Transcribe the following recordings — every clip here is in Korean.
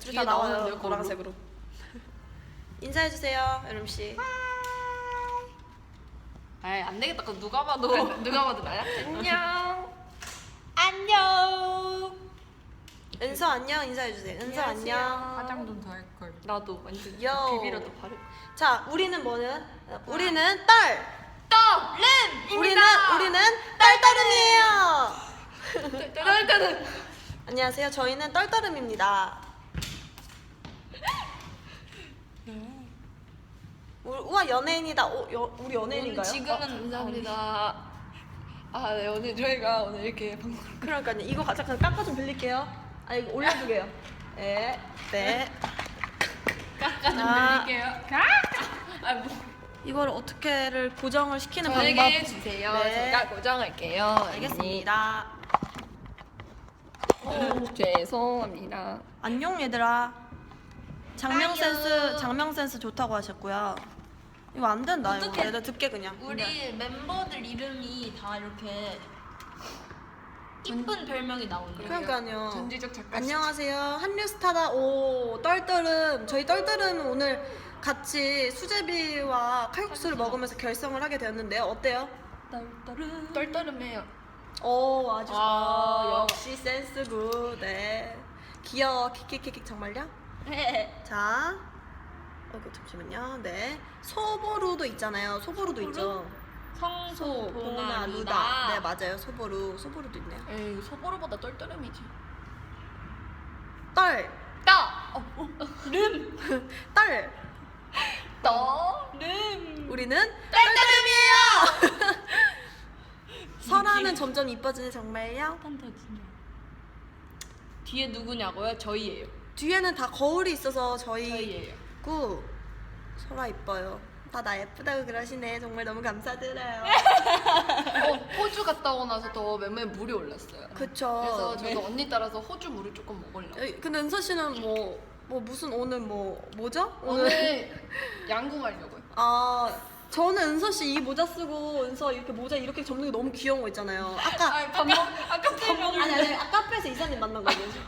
어차피 뒤에 다 나와요 나오는데요, 그걸로? 노란색으로 인사해 주세요 여름 씨 아이 안 되겠다. 그거 누가 봐도 누가 봐도 나야? 안녕. 안녕 은서 안녕 인사해 주세요 은서 안녕 화장 좀 더 할 걸. 나도 완전 요. 비비라도 바르. 자 우리는 뭐는 우리는 딸 떡! 우리는 우리는 딸따름이에요 딸딸은 안녕하세요 저희는 떨떠름입니다 우- 우와 연예인이다 오, 여, 우리 연예인인가요? 지금은 감사합니다. 아, 네, 오늘 저희가 오늘 이렇게 방송 그러니까요. 이거 가- 잠깐 깎아 좀 빌릴게요. 아 이거 올려두게요. 네, 네. 깎아 좀 아. 드릴게요. 아, 뭐 이걸 어떻게를 고정을 시키는 저에게 방법 주세요. 네. 제가 고정할게요. 알겠습니다. 언니. 죄송합니다. 안녕 얘들아. 장명 안녕. 센스 장명 센스 좋다고 하셨고요. 이거 안 된다. 이거 어떡해. 얘들 듣게 그냥. 우리 멤버들 이름이 다 이렇게 이쁜 별명이 나오네요. 그러니까요. 전지적 작가. 안녕하세요. 한류스타다. 오, 떨떠름. 저희 떨떠름 오늘 같이 수제비와 칼국수를 먹으면서 결성을 하게 되었는데요. 어때요? 떨떠름. 떨떠름해요. 오, 아주 와. 좋아. 역시 센스 굿. 네. 귀여워. 킥킥킥킥 정말요? 자. 어그 잠시만요. 네. 소보루도 있잖아요. 소보루도 있죠. 성소, 보나, 보나, 루다. 네, 맞아요. 소보루. 소보루도 있네요. 에이, 소보루보다 떨떠름이지. 떨. 따! 어, 어, 름! 떨. 떠 름! 우리는 떨떠름이에요. 설아는 점점 이뻐지네 정말요. 판타지냐. 뒤에 누구냐고요? 저희예요. 뒤에는 다 거울이 있어서 저희 저희예요. 고 설아 이뻐요. 다 나 예쁘다고 그러시네. 정말 너무 감사드려요. 어, 호주 갔다 오고 나서 더 맴매 물이 올랐어요. 그쵸. 그래서 네. 저도 언니 따라서 호주 물을 조금 먹으려고. 에, 근데 은서 씨는 뭐, 뭐 무슨 오늘 뭐 뭐죠? 오늘 양궁하려고요. 아 저는 은서 씨 이 모자 쓰고 은서 이렇게 모자 이렇게 접는 게 너무 귀여운 거 있잖아요. 아까 밥 먹, 아까 밥 먹. 아니 아니 아까 카페에서 이사님 만난 거거든요.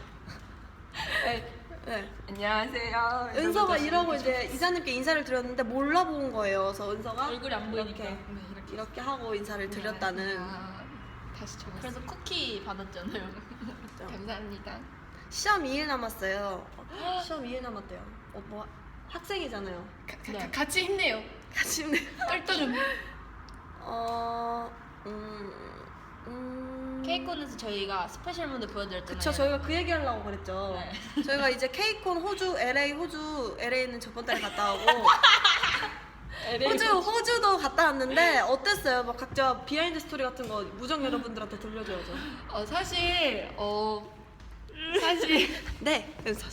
네. 네. 안녕하세요. 은서가 이러고 이제 이사님께 인사를 드렸는데 몰라본 거예요. 그래서 은서가 얼굴이 안 보이니까. 이렇게, 네, 이렇게. 이렇게 하고 인사를 드렸다는 아, 다시 적었어. 그래서 쿠키 받았잖아요. 감사합니다. 시험 2일 남았어요. 어, 시험 2일 남았대요. 어, 뭐 학생이잖아요. 가, 네. 가, 같이 힘내요. 같이 힘내. 떨떠름. 어, 음, 음. 케이콘에서 저희가 스페셜 무대 보여드렸잖아요. 그쵸, 저희가 그 얘기 하려고 그랬죠. 네. 저희가 이제 케이콘 호주, LA 호주, LA는 저번 달에 갔다 오고 호주, 호주도 갔다 왔는데 어땠어요? 막 각자 비하인드 스토리 같은 거 무정 여러분들한테 들려줘야죠. 어, 사실 어 사실 네, 은서.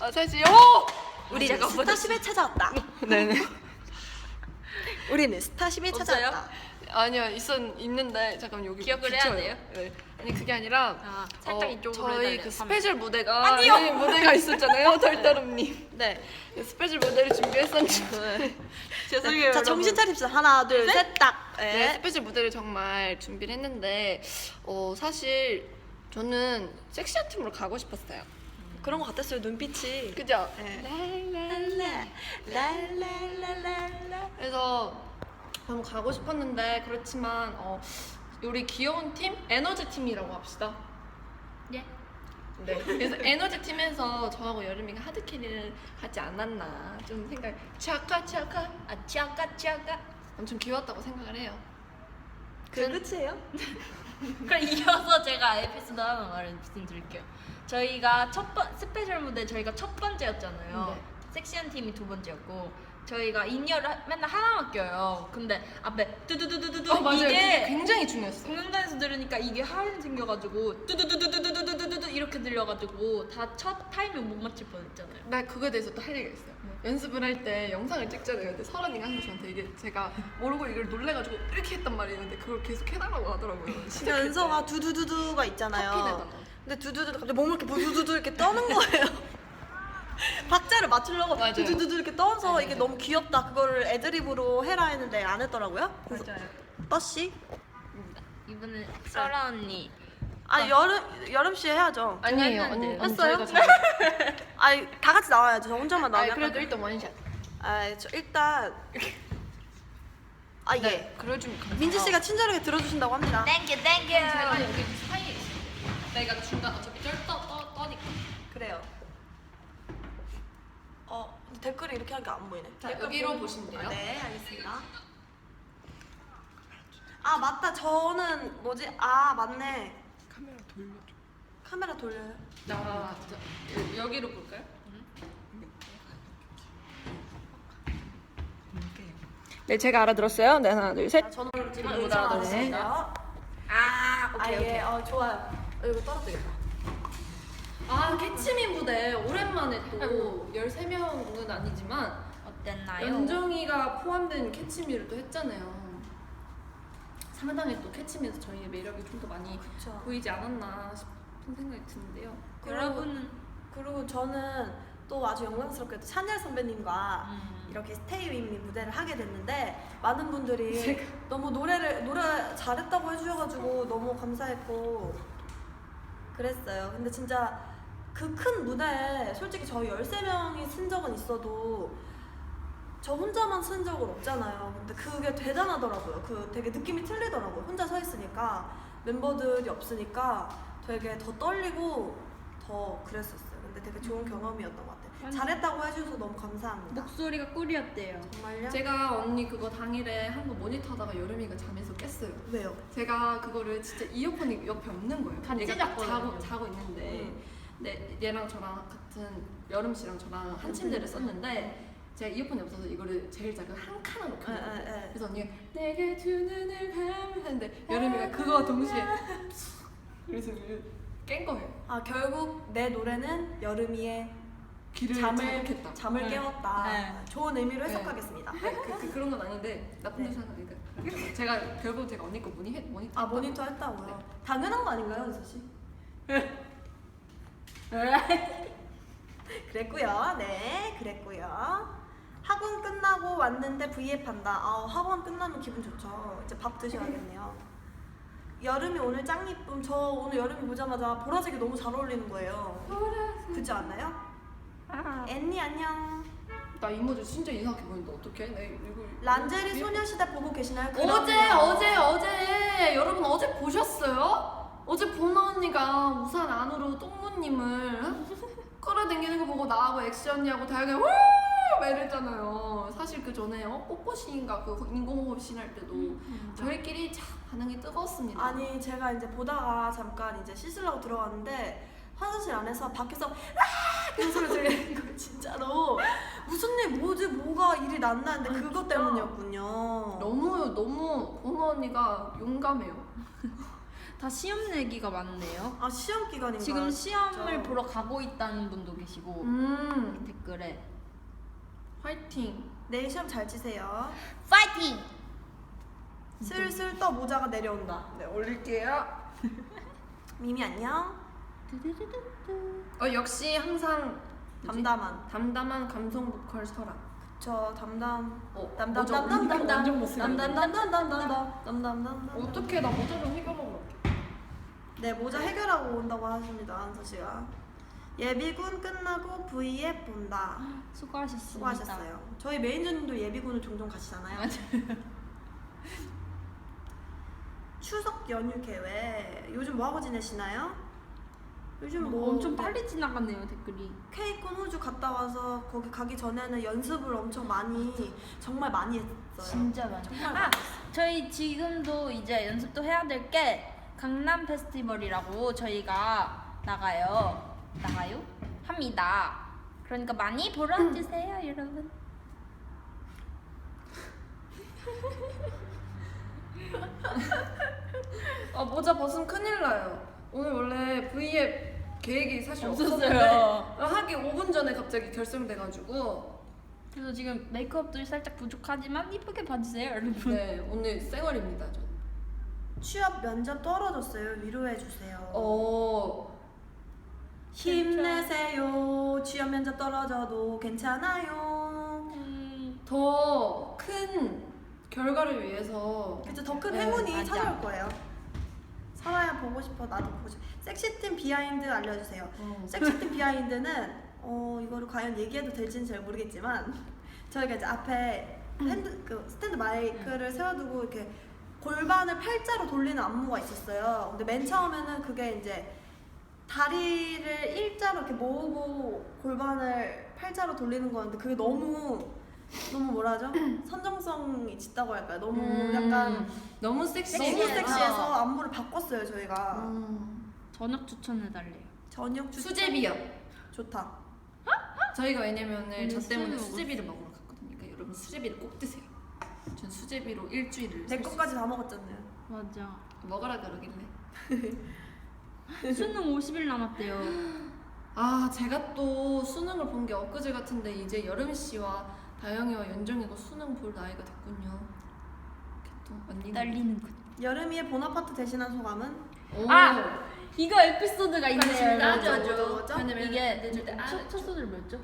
어, 사실 오! 우리 제가 스타쉽에 찾아왔다. 네네. 우리는 스타쉽에 없어요? 찾아왔다. 아니요 있었 있는데 잠깐 여기 기억을 해야 붙여요. 돼요? 네. 아니 그게 아니라 아, 살짝 어, 이쪽으로 저희 해달래요, 그. 스페셜 무대가 아니요 무대가 있었잖아요 덜덜음님 네. 그 스페셜 무대를 준비했었는데 죄송해요 자, 정신 차립시다. 하나, 둘, 셋, 딱. 네, 네. 스페셜 무대를 정말 준비를 했는데 어 사실 저는 섹시한 팀으로 가고 싶었어요 그런 거 같았어요, 눈빛이. 그죠? 네. 랄랄랄랄랄라. 그래서 너무 가고 싶었는데 그렇지만 어, 우리 귀여운 팀 에너지 팀이라고 합시다. 예. 네. 그래서 에너지 팀에서 저하고 여름이가 하드 캐리를 하지 않았나 좀 생각. 차카 차카 아 차카 차카 엄청 귀여웠다고 생각을 해요. 그 끝이에요? 그럼 이어서 제가 에피소드 하나 말씀드릴게요. 저희가 첫 번 스페셜 무대 저희가 첫 번째였잖아요. 네. 섹시한 팀이 두 번째였고 저희가 인이어를 하- 맨날 하나만 껴요. 근데 앞에 두두두두두두 어 맞아요. 이게 굉장히 중요했어요. 공연장에서 들으니까 이게 하얀 생겨가지고 두두두두두두두두두 이렇게 들려가지고 다 첫 타이밍 못 맞출 뻔했잖아요. 나 그거에 대해서 또 할 얘기가 있어요. 연습을 할 때 영상을 찍잖아요. 근데 설언이가 항상 저한테 이게 제가 모르고 이걸 놀래가지고 이렇게 했단 말이에요. 근데 그걸 계속 해달라고 하더라고요. 진짜 은서가 두두두두가 커피 있잖아요. 내달라. 근데 두두두 갑자기 몸을 이렇게 부두두두 이렇게 떠는 거예요. 박자를 맞추려고 맞아요. 두두두두 이렇게 떠서 이게 너무 귀엽다. 그거를 애드립으로 해라 했는데 안 했더라고요. 그래서 맞아요. 떠씨? 이번에 설아 언니 아 여름 여름 씨 해야죠. 아니에요. 안 돼요. 언니, 언니 했어요? 저희가 아니 다 같이 나와야죠. 저 혼자만 아 나오면. 그래도 일단 원샷. 아 저 일단 아 예. 네. 그래주면 감사. 민지 씨가 친절하게 들어주신다고 합니다. 땡큐 땡큐. 제가 여기 사이에 있어요. 내가 중간 어차피 쩔떠 떠 떠니까. 그래요. 댓글이 이렇게 하니까 안 보이네. 자, 댓글 여기로 보시면 돼요. 아, 네 알겠습니다. 아 맞다 저는 뭐지 아 맞네 카메라 돌려줘. 카메라 돌려요. 나 저, 여기로 볼까요? 네, 제가 알아들었어요. 네, 하나, 둘, 셋. 아, 저는 못 지금 알아들었습니다. 아 오케이, 아, 예. 오케이. 어 좋아요. 어, 이거 떨어뜨겠다. 아, 캐치미 무대 오랜만에 또 13명은 아니지만 어땠나요? 연정이가 포함된 캐치미를 또 했잖아요. 상당히 또 캐치미에서 저희의 매력이 좀 더 많이 그쵸. 보이지 않았나 싶은 생각이 드는데요. 여러분은 그리고 저는 또 아주 영광스럽게도 찬열 선배님과 음. 이렇게 스테이 윈미 무대를 하게 됐는데 많은 분들이 너무 노래를 노래 잘했다고 해주셔가지고 너무 감사했고 그랬어요. 근데 진짜 그 큰 무대에 솔직히 저희 13명이 쓴 적은 있어도 저 혼자만 쓴 적은 없잖아요. 근데 그게 대단하더라고요. 그 되게 느낌이 틀리더라고요. 혼자 서 있으니까 멤버들이 없으니까 되게 더 떨리고 더 그랬었어요. 근데 되게 좋은 경험이었던 것 같아요. 잘했다고 해주셔서 너무 감사합니다. 목소리가 꿀이었대요. 정말요? 제가 언니 그거 당일에 한 거 모니터하다가 여름이가 잠에서 깼어요. 왜요? 제가 그거를 진짜 이어폰이 옆에 없는 거예요. 같이 얘가 딱 잤거든요. 자고 자고 있는데 음. 네, 얘랑 저랑 같은 여름 씨랑 저랑 한 침대를 썼는데 제가 이어폰이 없어서 이거를 제일 작은 한 칸으로 에, 켰어요. 에, 에. 그래서 언니가 내게 두 눈을 감으면 하는데 여름이가 그거와 동시에 그래서 깬 거예요. 아 결국 내 노래는 여름이의 귀를 잠을 자극했다. 잠을 네. 깨웠다. 네. 좋은 의미로 네. 해석하겠습니다. 그, 그, 그런 건 아닌데 나쁜 네. 데 생각하니까 제가 결국 제가 언니 거 모니 모니터 아 모니터 했다고요? 당연한 거 아닌가요, 은서 씨? 그랬고요. 네, 그랬고요. 학원 끝나고 왔는데 V앱 한다. 아, 학원 끝나면 기분 좋죠. 이제 밥 드셔야겠네요. 여름이 오늘 짱 이쁨. 저 오늘 여름이 보자마자 보라색이 너무 잘 어울리는 거예요. 그렇지 않나요? 앤니 안녕. 나 이모들 진짜 이상하게 보인다 어떡해? 나 이거 란제리 소녀시대 보고 계시나요? 어제. 어제 어제 여러분 어제 보셨어요? 어제 보나 언니가 우산 안으로 똥무님을 끌어당기는 거 보고 나하고 엑시 언니하고 다영이 우! 막 이랬잖아요. 사실 그 전에 어? 뽀뽀신인가 그 인공호흡 신할 때도 저희끼리 참 반응이 뜨거웠습니다. 아니 제가 이제 보다가 잠깐 이제 씻으려고 들어갔는데 화장실 안에서 밖에서 아 그런 소리 들리는 거 진짜로 무슨 일 뭐지 뭐가 일이 났나 했는데 그것 때문이었군요. 너무 너무 보나 언니가 용감해요. 다 시험 내기가 많네요. 아 시험 기간인가? 지금 시험을 진짜. 보러 가고 있다는 분도 계시고 음 댓글에 화이팅. 내일 시험 잘 치세요. 파이팅! 슬슬 또 모자가 내려온다. 네 올릴게요. 미미 안녕. 어 역시 항상 뭐지? 담담한. 담담한 감성 보컬 설아. 저 담담. 어, 담담 담담 담담. 완전 못생겼네. 담담담 담담 담담. 담담 담담. 어떻게 나 모자 좀 해결하고. 네 모자 해결하고 온다고 하십니다 한서 씨가. 예비군 끝나고 V앱 본다. 수고하셨습니다. 수고하셨어요. 저희 매니저님도 예비군을 종종 가시잖아요. 추석 연휴 계획. 요즘 뭐 하고 지내시나요? 요즘 뭐 엄청 빨리 지나갔네요 댓글이. 케이콘 호주 갔다 와서 거기 가기 전에는 연습을 엄청 많이 정말 많이 했어요. 진짜 많이. 정말 아 많이 저희 지금도 이제 연습도 해야 될 게 강남 페스티벌이라고 저희가 나가요. 나가요? 합니다. 그러니까 많이 보러 와주세요 여러분. 아 모자 벗으면 큰일 나요. 오늘 원래 V앱 계획이 사실 없었어요. 없었는데 하기 5분 전에 갑자기 결정돼가지고 그래서 지금 메이크업도 살짝 부족하지만 이쁘게 봐주세요 여러분. 네 오늘 쌩얼입니다. 저. 취업 면접 떨어졌어요. 위로해 주세요. 어 힘내세요. 취업 면접 떨어져도 괜찮아요. 음, 더큰 결과를 위해서 그쵸 더큰 네, 행운이 맞아. 찾아올 거예요. 설아야 보고 싶어 나도 보고 싶어 섹시팀 비하인드 알려주세요 어. 섹시팀 비하인드는 어 이거를 과연 얘기해도 될지는 잘 모르겠지만 저희가 이제 앞에 핸드 그 스탠드 마이크를 세워두고 이렇게 골반을 팔자로 돌리는 안무가 있었어요. 근데 맨 처음에는 그게 이제 다리를 일자로 이렇게 모으고 골반을 팔자로 돌리는 거였는데 그게 너무 너무 뭐라 하죠? 선정성이 짙다고 할까요? 너무 음, 약간 너무 섹시해. 너무 섹시해서. 섹시해서 안무를 바꿨어요 저희가 음. 저녁 추천해달래요. 저녁 주 수제비요. 좋다. 저희가 왜냐면은 오늘 저 때문에 수제비 수제비를 먹으러 갔거든요. 그러니까 여러분 수제비를 꼭 드세요. 전 수제비로 일주일을 내수 것까지 다 먹었잖아요. 맞아. 먹으라 그러길래. 수능 50일 남았대요. 아 제가 또 수능을 본 게 엊그제 같은데 이제 여름 씨와 다영이와 연정이가 수능 볼 나이가 됐군요. 이렇게 또 언니는 떨리는군. 여름이의 보나파트 대신한 소감은? 오. 아! 이거 에피소드가 있네요. 여러분. 가져줘. 뭐죠? 왜냐면 이게 첫, 알았죠. 첫 소절 뭐였죠?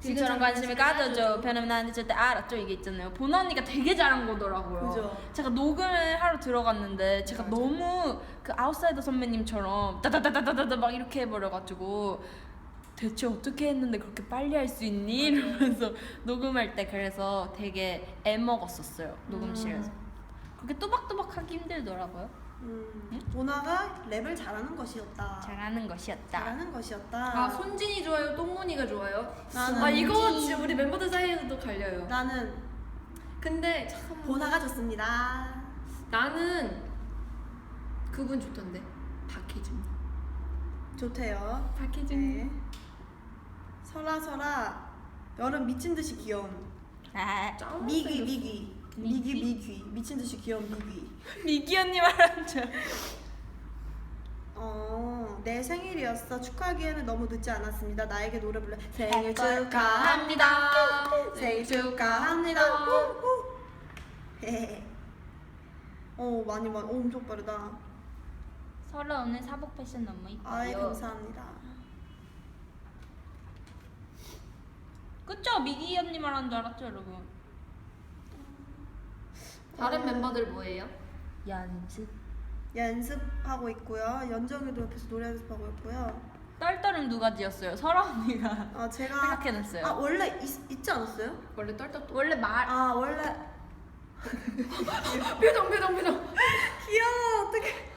지금 지금처럼 관심을 가져줘. 가져줘. 변하면 나한테 절대 알았죠. 이게 있잖아요. 보나 언니가 되게 잘한 거더라고요. 그죠? 제가 녹음을 하러 들어갔는데 제가 맞아. 너무 그 아웃사이더 선배님처럼 따다다다다다 막 이렇게 해버려가지고 대체 어떻게 했는데 그렇게 빨리 할 수 있니? 이러면서 녹음할 때 그래서 되게 애먹었었어요 녹음실에서 그렇게 또박또박 하기 힘들더라고요 음, 보나가 랩을 잘하는 것이었다. 잘하는 것이었다 잘하는 것이었다. 아 손진이 좋아요, 똥문이가 좋아요. 나는 아 이거 진짜 우리 멤버들 사이에서도 갈려요. 나는 근데 참 보나가 좋습니다. 나는 그분 좋던데 박혜준. 좋대요. 박혜준. 네. 설아 설아 여름 미친 듯이 귀여운 아 생겼어. 미귀 미귀 미귀 미친 듯이 귀여운 미귀. 미기 언니 말한 줄 어, 내 생일이었어. 축하하기에는 너무 늦지 않았습니다. 나에게 노래 불러. 생일 축하합니다. 생일 축하합니다. 후, 후. 헤헤. 어, 많이 많이. 어, 엄청 빠르다. 설아 오늘 사복 패션 너무 이뻐요 아이, 감사합니다. 그쵸 미기 언니 말한 줄 알았죠 여러분 다른 멤버들 뭐예요? 연습 연습하고 있고요. 연정이도 옆에서 노래 연습하고 있고요. 떨떨은 누가 지었어요? 설아 언니가 아, 제가 생각해냈어요 아, 원래 있, 있지 않았어요? 원래 떨떨 원래 말 아, 원래 표정 표정 표정. 귀여워. 어떡해.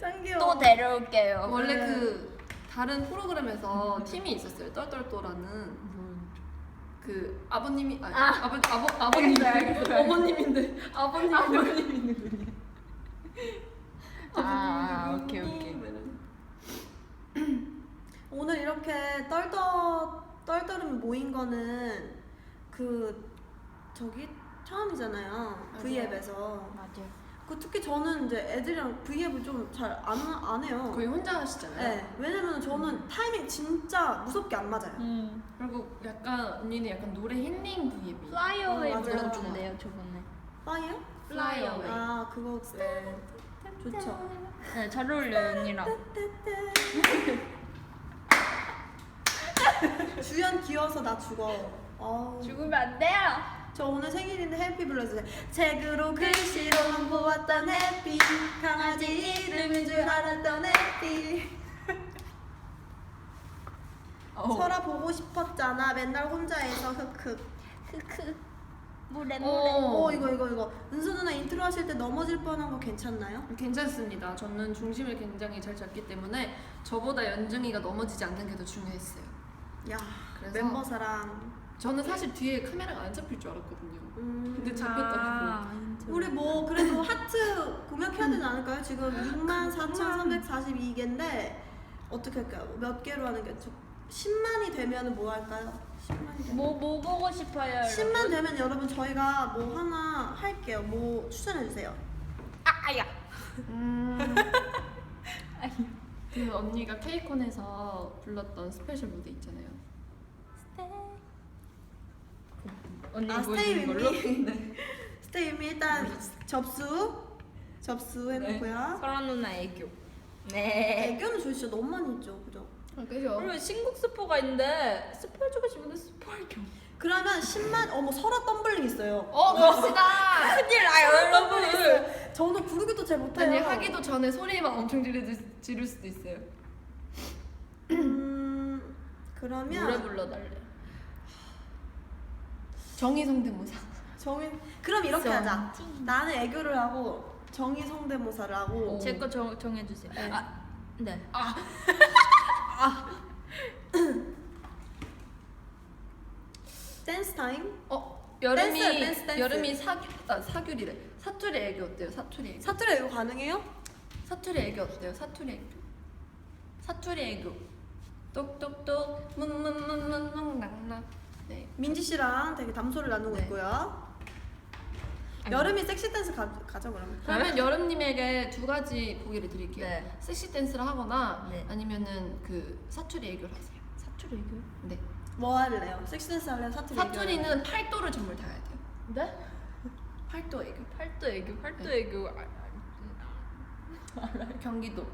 짱 귀여워. 또 데려올게요. 원래 네. 그 다른 프로그램에서 팀이 있었어요. 떨떨또라는 그 아버님이 아니, 아. 아버 아버 아버님 알겠어요, 알겠어요. 어머님인데 아버님 아버님 있는군요. 아, 오케이, 오케이. 오늘 이렇게 떨떠 떨떠름이 모인 거는 그 저기 처음이잖아요. V앱에서. 맞아요. 그 특히 저는 이제 애들이랑 V앱을 좀 잘 안 안 해요. 거의 혼자 하시잖아요. 네, 왜냐면 저는 타이밍 진짜 무섭게 안 맞아요. 음. 그리고 약간 언니는 약간 노래 힐링 V앱이 플라이어웨이 어, 맞아요. 불러준대요 저번에. 파이어? Fly Away. 아 그거 네. 좋죠. 네, 잘 어울려요 언니랑. 주연 귀여워서 나 죽어. 어우. 죽으면 안 돼요. 저 오늘 생일인데 해피 불러주세요. 책으로 글씨로만 보았던 해피 강아지 이름인 줄 알았던 해피 설아 보고 싶었잖아 맨날 혼자해서 흑흑 크크. 어. 물에. 오 이거 이거 이거 은수 누나 인트로 하실 때 넘어질 뻔한 거 괜찮나요? 괜찮습니다. 저는 중심을 굉장히 잘 잡기 때문에 저보다 연정이가 넘어지지 않는 게 더 중요했어요. 야 그래서- 멤버 사랑 저는 사실 뒤에 카메라가 안 잡힐 줄 알았거든요. 음, 근데 잡혔더라고. 아, 우리 뭐 그래도 하트 공략해야 되지 않을까요? 지금 64,342개인데 어떻게 할까요? 몇 개로 하는 게 좋? 10만이 되면 뭐 할까요? 10만이 되면 뭐, 뭐 보고 싶어요? 10만 되면 여러분 저희가 뭐 하나 할게요. 뭐 추천해 주세요. 아, 아야. 음. 그 언니가 케이콘에서 불렀던 스페셜 무대 있잖아요. 언니 아 보여주는 스테이 걸로? 윈미. 스테이 윈미 일단 접수 접수 해놓고요. 설아 누나 애교. 네. 애교는 저희 진짜 너무 많이 있죠, 그죠? 아, 그죠? 그리고 신곡 스포가 있는데 스포 해주고 싶은데 스포할 게 없어. 그러면 10만 어머 설아 덤블링 있어요. 어 갑시다. 큰일 나요 여러분. 저는 부르기도 잘 못해요. 아니 하기도 전에 소리만 엄청 지를, 지를 수도 있어요. 음 그러면 노래 불러달래. 정의 성대모사. 정인 그럼 이렇게 정- 하자. 나는 애교를 하고 정의 성대모사를 하고 오. 제거 정해주세요. 네. 아, 네. 댄스 타임. 어 여름이 댄스, 댄스, 댄스. 여름이 사규 아 사규리래. 사투리 애교 어때요? 사투리 애교. 사투리 애교 가능해요? 사투리 애교 어때요? 사투리 애교. 사투리 애교. 똑똑똑 문문문문문낭낭. 네. 민지 씨랑 되게 담소를 나누고 네. 있고요. 여름이 섹시 댄스 가, 가자 그러면. 그러면 여름님에게 두 가지 보기를 드릴게요. 네. 섹시 댄스를 하거나 네. 아니면은 그 사투리 애교를 하세요. 사투리 이거? 네. 뭐 할래요? 섹시 댄스 할래요? 사투리 애교? 사투리는 팔도를 정말 다 해야 돼요. 네? 팔도 애교. 팔도 애교, 팔도 네. 애교. 아, 아, 경기도.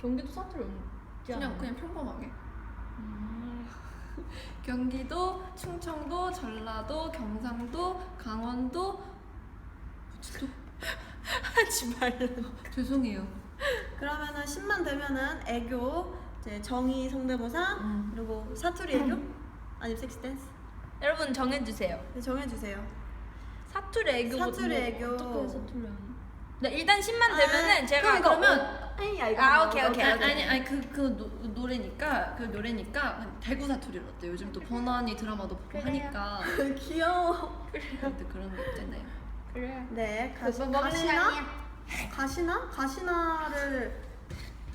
경기도 사투리 없지 그냥? 그냥 평범하게. 음. 경기도, 충청도, 전라도, 경상도, 강원도. 또 하지 말라. 죄송해요. 그러면은 10만 되면은 애교, 이제 정의 성대모사, 음. 그리고 사투리 애교, 아니면 섹시 댄스. 여러분 정해주세요. 네, 정해주세요. 사투리 애교. 사투리 애교. 어떻게 사투리 하는? 네 일단 10만 되면은 아, 제가 그러니까 그러면 아니, 야, 이거 아, 오케이, 뭐, 오케이, 아니, 오케이. 아니 아니 그 그 노래니까 그 노래니까 대구 사투리를 어때? 요 요즘 또 번안이 드라마도 보고 그래요. 하니까 귀여워. 또 그런 거 있잖아요. 그래. 네, 가, 그거 먹는 거 가시나? 아니야. 가시나? 가시나를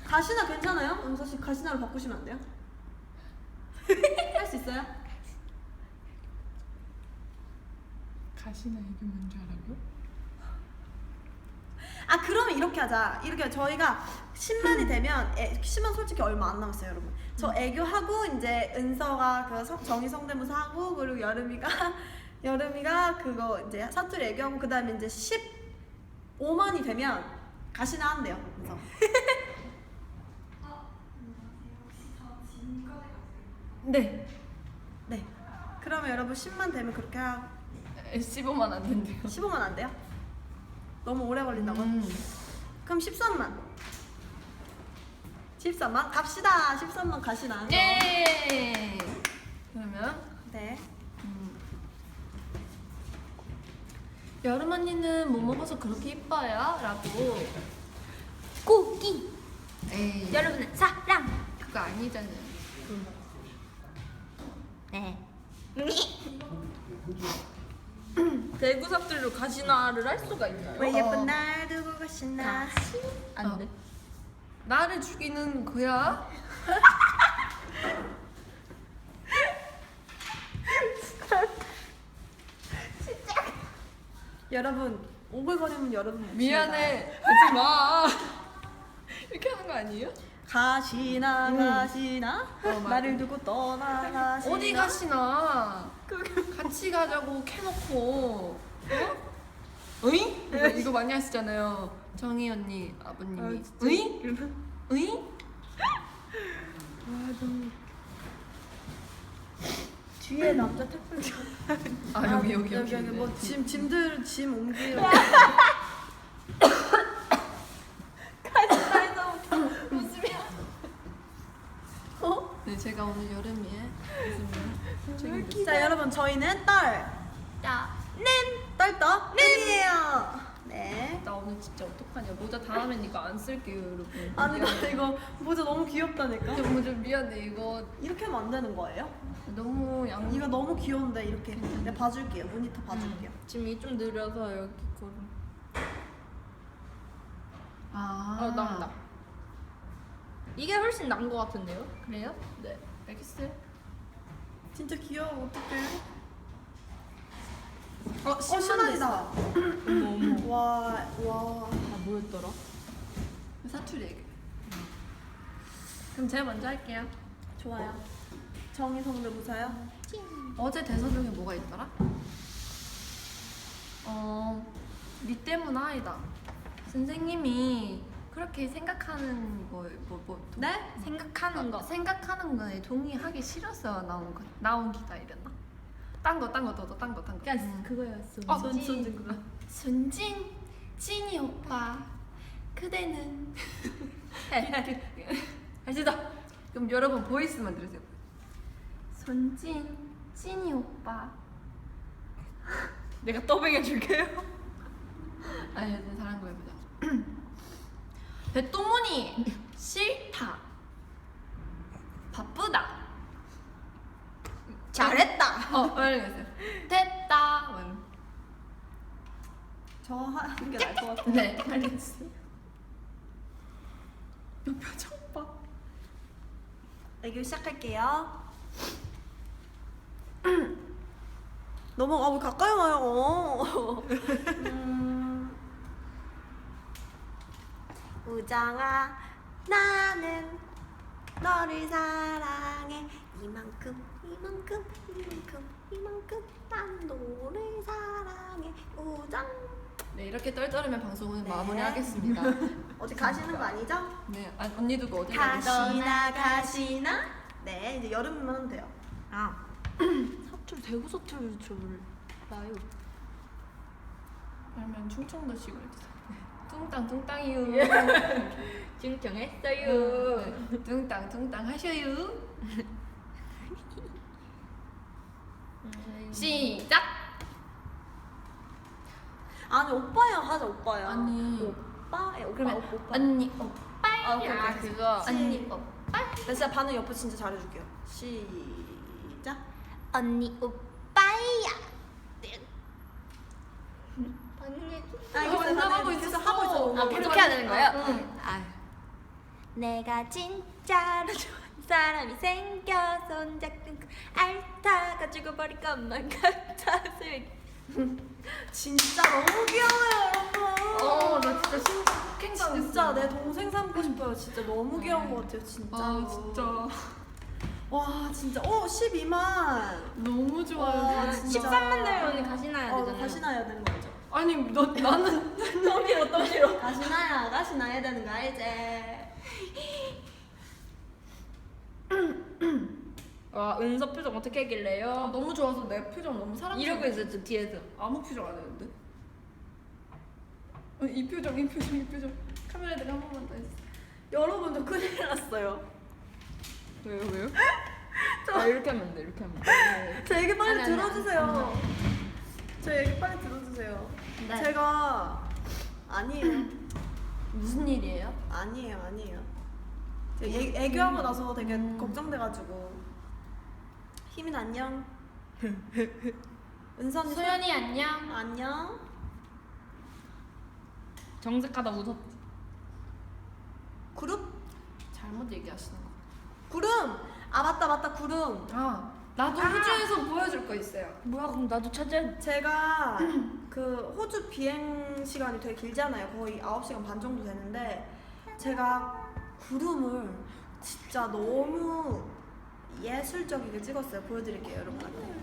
가시나 괜찮아요? 은서 씨 가시나로 바꾸시면 안 돼요? 할 수 있어요? 가시나 이게 뭔지 알아요? 아 그러면 이렇게 하자. 이렇게 저희가 10만이 되면 애, 10만 솔직히 얼마 안 남았어요, 여러분. 저 애교하고 이제 은서가 그 성- 정의 성대모사 하고 그리고 여름이가 여름이가 그거 이제 사투리 애교하고 그다음에 이제 15만이 되면 가시나 한대요, 은서. 네. 네. 그러면 여러분 10만 되면 그렇게 하고 15만 안 된대요. 15만 안 돼요? 너무 오래 걸린다고? 음. 그럼 13만. 13만 갑시다. 13만 가시나. 예. 그러면 네. 음. 여름 언니는 뭐 먹어서 그렇게 이뻐요? 라고. 고기. 에이. 여러분은 사랑. 그거 아니잖아요. 네. 대구 사투리로 가시나를 할 수가 있나요? 왜 예쁜 어. 날 두고 가시나. 안 어. 돼. 나를 죽이는 거야? 여러분 오글거리면 여러분 못 미안해. 하지 마. 이렇게 하는 거 아니에요? 가시나 가시나 어. 나를 두고 떠나가시나 어디 가시나? 같이 가자고 캐놓고. 어? 으잉? 이거, 이거 많이 하시잖아요. 정희 언니 아버님이. 아. 으잉? 으잉? 뒤에 남자 택배 아 여기 여기 여기 여기. 여기 뭐짐 짐들 짐 옮기려 네 제가 오늘 여름에 책임졌어요. 자 여러분 저희는 떨 자, 떨떠 nem이에요 네 나 오늘 진짜 어떡하냐 모자 다음엔 이거 안 쓸게요 여러분. 아니 나 미안해. 이거 모자 너무 귀엽다니까 너무 좀 미안해 이거 이렇게 하면 안 되는 거예요? 너무 양. 이거 너무 귀여운데 이렇게 내가 봐줄게요 모니터 봐줄게요 지금 이 좀 느려서 여기 거를. 아. 어, 나온다. 이게 훨씬 나은 것 같은데요? 그래요? 네. 알겠어요. 진짜 귀여워 어떡해 어어 어머 어머. 와와 아 뭐였더라? 사투리 얘기. 그럼 제가 먼저 할게요. 좋아요 정의 성대모사요? 어제 대사 중에 뭐가 있더라? 어, 니 때문 아이다. 선생님이 그렇게 생각하는 거, 뭐, 뭐, 동- 네? 생각하는 거. 생각하는 거에 동의하기 싫어서 나온 거, 나온 기가 이랬나? 딴 거, 딴 거, 더, 딴 거, 딴 거. 그러니까 음. 그거였어. 어, 손, 손, 그거. 순진, 찐이 오빠, 그대는. 있어. 그럼 여러분 보이스만 들으세요. 손진, 찐이 오빠. 내가 더빙해 줄게요. 아니, 네, 잘한 거 해보자. 배똥문이 싫다. 바쁘다. 잘했다. 어, 빨리 가세요. 됐다. 뭐 이런. 저 하는 게 나을 것 같아. 네, 알겠어요. 표정 봐. 애교 시작할게요. 너무 아, 왜 가까이 와요? 음, 우정아, 나는 너를 사랑해. 이만큼, 이만큼, 이만큼, 이만큼, 난 너를 사랑해. 우정. 네, 이렇게 떨떠르면 방송은 네. 마무리하겠습니다. 어디 가시는 거 아니죠? 네, 아, 언니도 그 어디? 가시나 가시나? 네, 이제 여름만 하면 돼요. 아, 사투리 대구 사투리 줄 나요. 그러면 충청도식으로 해주세요. 뚱땅 뚱땅이요. 중청했어요. 네, 뚱땅 뚱땅 하셔요. 시작. 아니 오빠야 하자 오빠야. 아니. 오빠, 예, 오빠, 그러면 오빠, 오빠. 언니 오빠. 아, 오케이, 오케이. 아 그거. 언니 오빠. 나 진짜 반응 옆에 진짜 잘해줄게요. 시작. 언니 오빠야. 아, 하고 있었어. 하고 있어. 아, 계속 해야 되는 거예요? 응. 아, 내가 진짜로 좋은 사람이 생겨서 혼자끔 앓다가 죽어버릴 것만 같아서 진짜 너무 귀여워요 여러분 어, 나 진짜 심장 폭행당했어. 진짜 내 동생 삼고 싶어요 진짜 너무 귀여운 것 같아요 진짜 아, 진짜 와 진짜 어 12만 너무 좋아요. 와, 진짜. 13만 되면 가시나야 어 되잖아요. 다시 나야 되는 거죠 아니, 너 나는 또 싫어 또 싫어. 다시 나야 다시 나야 되는 거 알지 와 은서 표정 어떻게 아, 하길래요? 너무 좋아서 내 표정 너무 사람 이러고 있었죠 뒤에서. 아무 표정 안 했는데? 어, 이 표정, 이 표정, 이 표정. 카메라 내가 한 번만 더 했어. 여러분 저 큰일 났어요 왜요 왜요? 아 이렇게 하면 돼 이렇게 하면 돼. 제 얘기 빨리 아니, 아니, 들어주세요. 제 얘기 빨리 들어주세요. 네. 제가 아니에요. 무슨 일이에요? 아니에요, 아니에요. 제가 애, 애교하고 나서 되게 걱정돼가지고. 희민 안녕. 은선이 소연이 안녕. 안녕. 정색하다 웃었. 구름? 잘못 얘기하시는 거. 구름. 아 맞다 맞다 구름. 아, 나도 호주에서 보여줄 거 있어요. 뭐야 그럼 나도 찾아. 제가 그 호주 비행 시간이 되게 길잖아요. 거의 9시간 반 정도 되는데 제가 구름을 진짜 너무 예술적이게 찍었어요. 보여드릴게요, 여러분한테.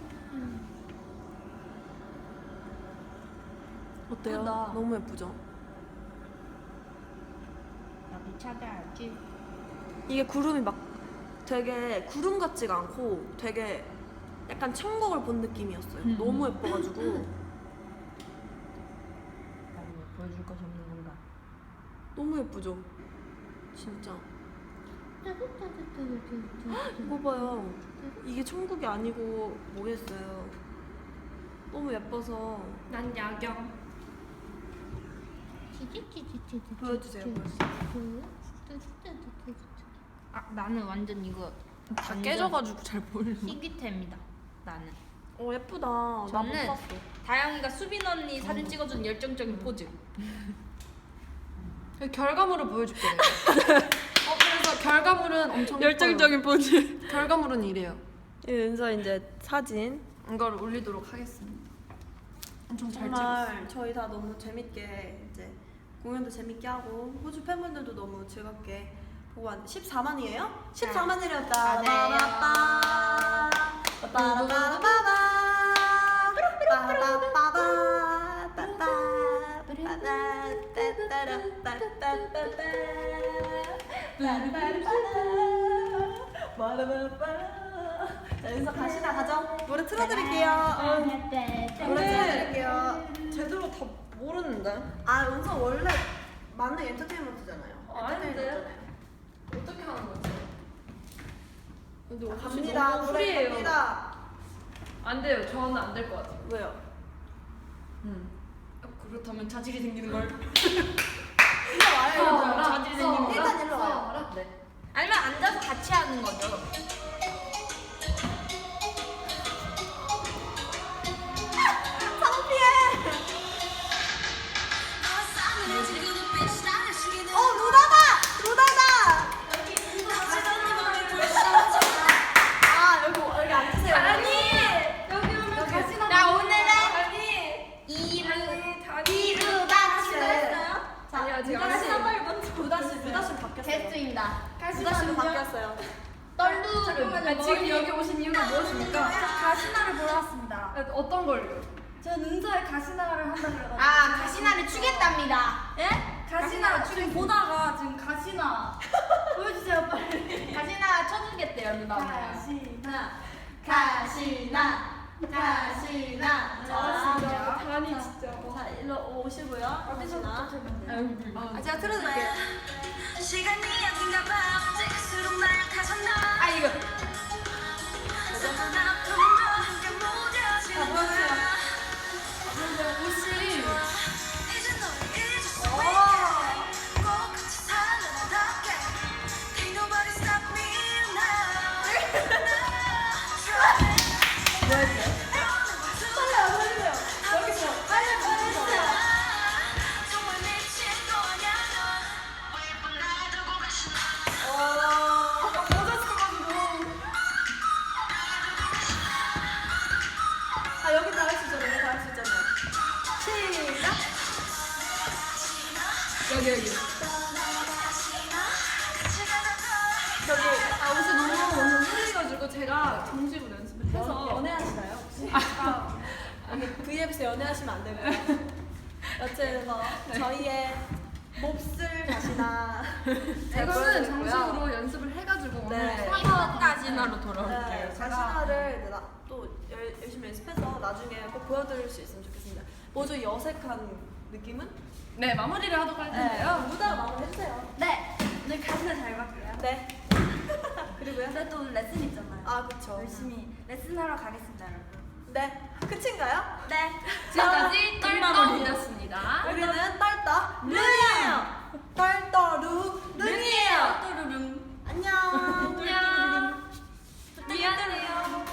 어때요? 예쁘다. 너무 예쁘죠? 나도 찾아야지. 이게 구름이 막 되게 구름 같지가 않고 되게 약간 천국을 본 느낌이었어요. 음. 너무 예뻐가지고 나는 왜 보여줄 것이 없는 건가? 너무 예쁘죠? 진짜. 이거 봐요. 이게 천국이 아니고 뭐겠어요. 너무 예뻐서 난 야경. 보여주세요. 보여주세요. 아 나는 완전 이거 다 완전 깨져가지고 잘 보이는. 희귀템이다. 나는. 어 예쁘다. 나 못 저는 봤어. 다영이가 수빈 언니 사진 찍어준 열정적인 포즈. 결과물을 보여줄게. 내가. 어, 그래서 결과물은 엄청 열정적인 포즈. 예뻐요. 결과물은 이래요. 이 은서 이제 사진. 이걸 올리도록 하겠습니다. 엄청 잘 찍었어. 정말 저희 다 너무 재밌게 이제 공연도 재밌게 하고 호주 팬분들도 너무 즐겁게 보고 왔는데 14만이에요? 14만이래요. 맞아요. 자, 여기서 가시나 가죠? 노래 틀어드릴게요. 네. 노래 틀어드릴게요. 제대로 다 모르는데. 아, 은서 원래 만능 엔터테인먼트잖아요. 아, 아닌데? 엔터테인먼트잖아요. 어떻게 하는 거지? 근데 자, 혹시 갑니다. 너무 노래 프리해요. 갑니다. 안 돼요. 저는 안 될 것 같아요. 왜요? 음. 그렇다면 자질이 생기는 걸. 일로 와요. 일로 와요. 걸. 일단 일로 와요. 네. 아니면 앉아서 같이 하는 거죠. 씨는 바뀌었어요. 떨루를 아니, 지금 여기 오신 이유가 무엇입니까? 가시나를 보러 왔습니다. 아, 어떤 걸요? 저 능사에 가시나를 한다 그래가지고. 아 가시나를 추겠답니다. 예? 가시나 지금 보다가 지금 가시나 보여주세요 빨리. 가시나 쳐주겠대요 누나. 가시나 가시나 가시나. 자, 다니 진짜. 자, 일로 오시고요. 가시나. 아, 아, 제가 틀어드릴게요. 시간이 아낀가 봐. 어제수록 나약하잖아 아 이거 저기, 아 옷이 너무 너무 흐려가지고 제가 정식으로 연습을 해서 연애하시나요, 혹시? 아, 아니, V앱에서 연애하시면 안 되고요. 여튼, 저희의 몹쓸 가시나. 이거는 정식으로 연습을 해가지고 네. 오늘 이거 가시나로 네, 돌아올게요. 가시나를 이제 나, 또 열, 열심히 연습해서 나중에 꼭 보여드릴 수 있으면 좋겠습니다. 뭐죠, 이 어색한 느낌은? 네 마무리를 하도록 할 텐데요. 무다 마무리 해주세요. 네 오늘 가시나 잘 봤고요. 네. 그리고요? 근데 또 오늘 레슨 있잖아요. 아, 그쵸. 열심히 레슨하러 가겠습니다, 여러분. 네. 끝인가요? 네. 지금까지 떨떠이었습니다 우리는 떨떠 룬이에요. 떨떠 루 룬이에요. 떨떠 루 룬. 안녕. 안녕. 미안해요.